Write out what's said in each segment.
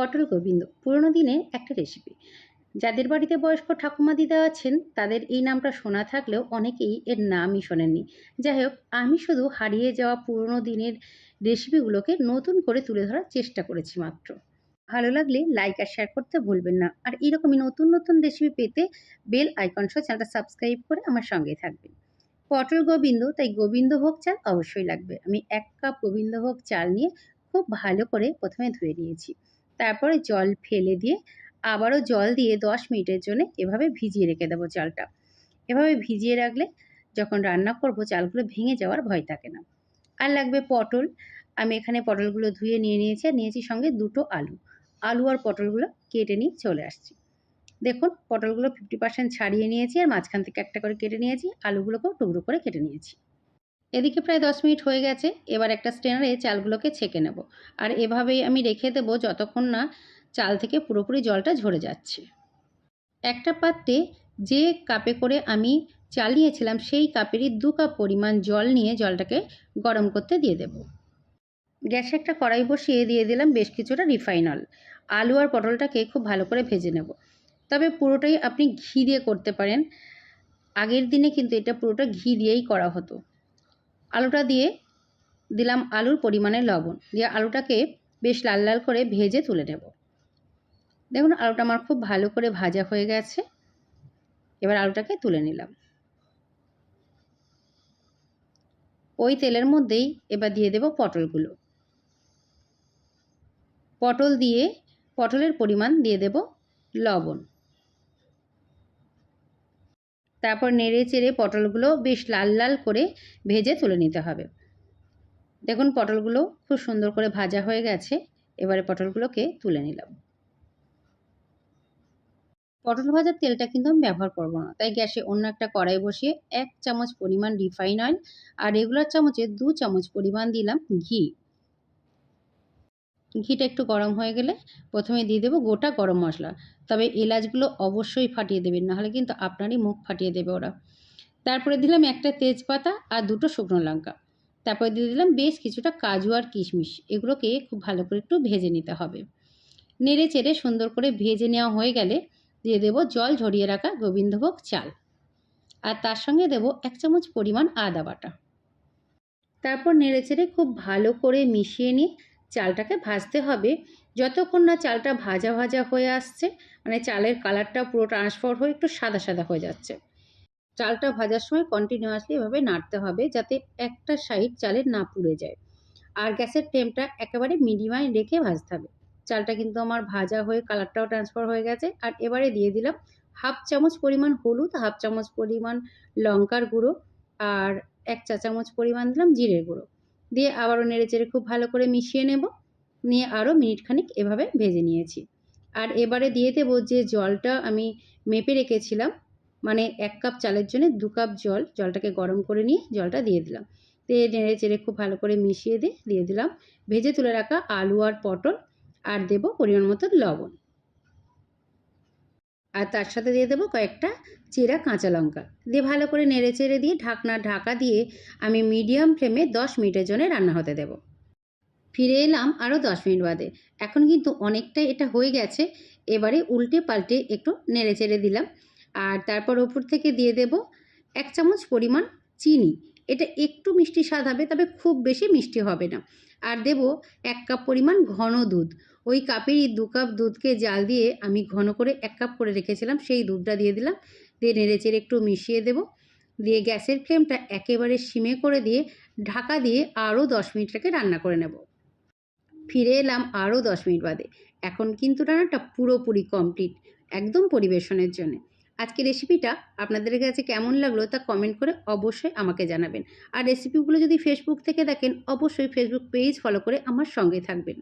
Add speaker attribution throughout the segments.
Speaker 1: পটল গোবিন্দ। পুরনো দিনের একটা রেসিপি যাদের বাড়িতে বয়স্ক ঠাকুমা দিদা আছেন, তাদের এই নামটা শোনা থাকলেও অনেকেই এর নামই শোনেননি। যাই হোক, আমি শুধু হারিয়ে যাওয়া পুরনো দিনের রেসিপিগুলোকে নতুন করে তুলে ধরার চেষ্টা করেছি মাত্র। ভালো লাগলে লাইক আর শেয়ার করতে ভুলবেন না। আর এরকমই নতুন নতুন রেসিপি পেতে বেল আইকন সহ চ্যানেলটা সাবস্ক্রাইব করে আমার সঙ্গেই থাকবেন। পটল গোবিন্দ, তাই গোবিন্দভোগ চাল অবশ্যই লাগবে। আমি এক কাপ গোবিন্দভোগ চাল নিয়ে খুব ভালো করে প্রথমে ধুয়ে নিয়েছি। তারপরে জল ফেলে দিয়ে আবারও জল দিয়ে দশ মিনিটের জন্য এভাবে ভিজিয়ে রেখে দেবো চালটা। এভাবে ভিজিয়ে রাখলে যখন রান্না করব চালগুলো ভেঙে যাওয়ার ভয় থাকে না। আর লাগবে পটল। আমি এখানে পটলগুলো ধুয়ে নিয়ে নিয়েছি আর নিয়েছি সঙ্গে দুটো আলু। আলু আর পটলগুলো কেটে নিয়ে চলে আসছি। দেখুন, পটলগুলো ফিফটি পার্সেন্ট ছাড়িয়ে নিয়েছি আর মাঝখান থেকে একটা করে কেটে নিয়েছি, আলুগুলোকেও টুকরো করে কেটে নিয়েছি। এদিকে প্রায় দশ মিনিট হয়ে গেছে, এবার একটা স্ট্রেনারে চালগুলোকে ছেঁকে নেব। আর এভাবেই আমি রেখে দেবো যতক্ষণ না চাল থেকে পুরোপুরি জলটা ঝরে যাচ্ছে। একটা পাত্রে যে কাপে করে আমি চাল নিয়েছিলাম, সেই কাপেরই দু কাপ পরিমাণ জল নিয়ে জলটাকে গরম করতে দিয়ে দেব। গ্যাসে একটা কড়াই বসিয়ে দিয়ে দিলাম বেশ কিছুটা রিফাইন আলু আর পটলটাকে খুব ভালো করে ভেজে নেব। তবে পুরোটাই আপনি ঘি দিয়ে করতে পারেন। আগের দিনে কিন্তু এটা পুরোটা ঘি দিয়েই করা হতো। আলুটা দিয়ে দিলাম আলুর পরিমাণে লবণ। দিয়ে আলুটাকে বেশ লাল লাল করে ভেজে তুলে নেব। দেখুন, আলুটা আমার খুব ভালো করে ভাজা হয়ে গেছে। এবার আলুটাকে তুলে নিলাম। ওই তেলের মধ্যেই এবার দিয়ে দেব পটলগুলো। পটল দিয়ে, পটলের পরিমাণ দিয়ে দেব লবণ। তারপর নেড়ে চেড়ে পটলগুলো বেশ লাল লাল করে ভেজে তুলে নিতে হবে। দেখুন, পটলগুলো খুব সুন্দর করে ভাজা হয়ে গেছে। এবারে পটলগুলোকে তুলে নিলাম। পটল ভাজার তেলটা কিন্তু আমি ব্যবহার করব না। তাই গ্যাসে অন্য একটা কড়াই বসিয়ে এক চামচ পরিমাণ রিফাইন অয়েল আর রেগুলার চামচে দু চামচ পরিমাণ দিলাম ঘি। ঘিটা একটু গরম হয়ে গেলে প্রথমে দিয়ে দেবো গোটা গরম মশলা। তবে এলাচগুলো অবশ্যই ফাটিয়ে দেবেন, নাহলে কিন্তু আপনারই মুখ ফাটিয়ে দেবে ওরা। তারপরে দিলাম একটা তেজপাতা আর দুটো শুকনো লঙ্কা। তারপরে দিয়ে দিলাম বেশ কিছুটা কাজু আর কিশমিশ, এগুলোকে খুব ভালো করে একটু ভেজে নিতে হবে। নেড়ে চেড়ে সুন্দর করে ভেজে নেওয়া হয়ে গেলে দিয়ে দেব জল ঝরিয়ে রাখা গোবিন্দভোগ চাল। আর তার সঙ্গে দেব এক চামচ পরিমাণ আদা বাটা। তারপর নেড়ে চেড়ে খুব ভালো করে মিশিয়ে নিয়ে চালটাকে ভাজতে হবে। যতক্ষণ না চালটা ভাজা ভাজা হয়ে আসছে মানে চালের কালারটা পুরো ট্রান্সফার হয়ে একটু সাদা সাদা হয়ে যাচ্ছে। চালটা ভাজার সময় কন্টিনিউয়াসলি এভাবে নাড়তে হবে যাতে একটা সাইড চালের না পুড়ে যায়। আর গ্যাসের ফ্লেমটা একেবারে মিডিয়ামে রেখে ভাজতে হবে। চালটা কিন্তু আমার ভাজা হয়ে কালারটাও ট্রান্সফার হয়ে গেছে। আর এবারে দিয়ে দিলাম হাফ চামচ পরিমাণ হলুদ, হাফ চামচ পরিমাণ লঙ্কার গুঁড়ো, আর এক চা চামচ পরিমাণ দিলাম জিরের গুঁড়ো। দিয়ে আবারও নেড়ে চেড়ে খুব ভালো করে মিশিয়ে নেব। নিয়ে আরও মিনিট খানিক এভাবে ভেজে নিয়েছি। আর এবারে দিয়ে দেবো যে জলটা আমি মেপে রেখেছিলাম মানে এক কাপ চালের জন্য দু কাপ জল, জলটাকে গরম করে নিয়ে জলটা দিয়ে দিলাম। দিয়ে নেড়ে চেড়ে খুব ভালো করে মিশিয়ে দিয়ে দিয়ে দিলাম। ভেজে তুলে রাখা আলু আর পটল, আর দেব পরিমাণ মতো লবণ। আর তার সাথে দিয়ে দেবো কয়েকটা চেরা কাঁচা লঙ্কা। দিয়ে ভালো করে নেড়ে চেড়ে দিয়ে ঢাকনা ঢাকা দিয়ে আমি মিডিয়াম ফ্লেমে দশ মিনিটের জন্য রান্না হতে দেব। ফিরে এলাম আরও দশ মিনিট বাদে। এখন কিন্তু অনেকটাই এটা হয়ে গেছে। এবারে উল্টে পাল্টে একটু নেড়ে চেড়ে দিলাম। আর তারপর ওপর থেকে দিয়ে দেব এক চামচ পরিমাণ চিনি। এটা একটু মিষ্টি স্বাদ হবে, তবে খুব বেশি মিষ্টি হবে না। আর দেব এক কাপ পরিমাণ ঘন দুধ। ওই কাপেরই দু কাপ দুধকে জাল দিয়ে আমি ঘন করে এক কাপ করে রেখেছিলাম, সেই দুধটা দিয়ে দিলাম। দিয়ে নেড়ে চেড়ে একটু মিশিয়ে দেব। দিয়ে গ্যাসের ফ্লেমটা একেবারে সিমে করে দিয়ে ঢাকা দিয়ে আরও দশ মিনিটটাকে রান্না করে নেব। ফিরে এলাম আরও দশ মিনিট বাদে। এখন কিন্তু রান্নাটা পুরোপুরি কমপ্লিট একদম পরিবেশনের জন্য। আজকে রেসিপিটা আপনাদের কাছে কেমন লাগল তা কমেন্ট করে অবশ্যই আমাকে জানাবেন। আর রেসিপিগুলো যদি ফেসবুক থেকে দেখেন, অবশ্যই ফেসবুক পেজ ফলো করে আমার সঙ্গে থাকবেন।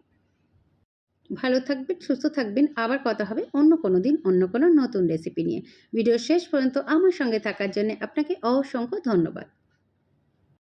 Speaker 1: ভালো থাকবেন, সুস্থ থাকবেন। আবার কথা হবে অন্য কোনো দিন, অন্য কোনো নতুন রেসিপি নিয়ে। ভিডিও শেষ পর্যন্ত আমার সঙ্গে থাকার জন্য আপনাকে অসংখ্য ধন্যবাদ।